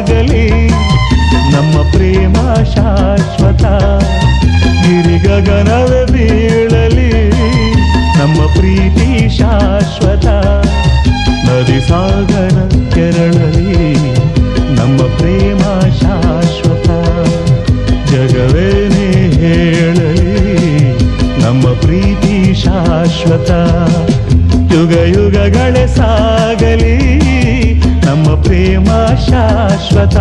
ಆಗಲಿ ನಮ್ಮ ಪ್ರೇಮ ಶಾಶ್ವತ. ಗಿರಿಗಗನವೇ ಬೀಳಲಿ ನಮ್ಮ ಪ್ರೀತಿ ಶಾಶ್ವತ. ನದಿ ಸಾಗರ ಕೆರಳಲಿ ನಮ್ಮ ಪ್ರೇಮ ಶಾಶ್ವತ. ಜಗವೇನೇ ಹೇಳಲಿ ನಮ್ಮ ಪ್ರೀತಿ ಶಾಶ್ವತ. ಯುಗ ಯುಗಗಳೇ ಸಾಗಲಿ ನಮ್ಮ ಪ್ರೇಮ ಶಾಶ್ವತ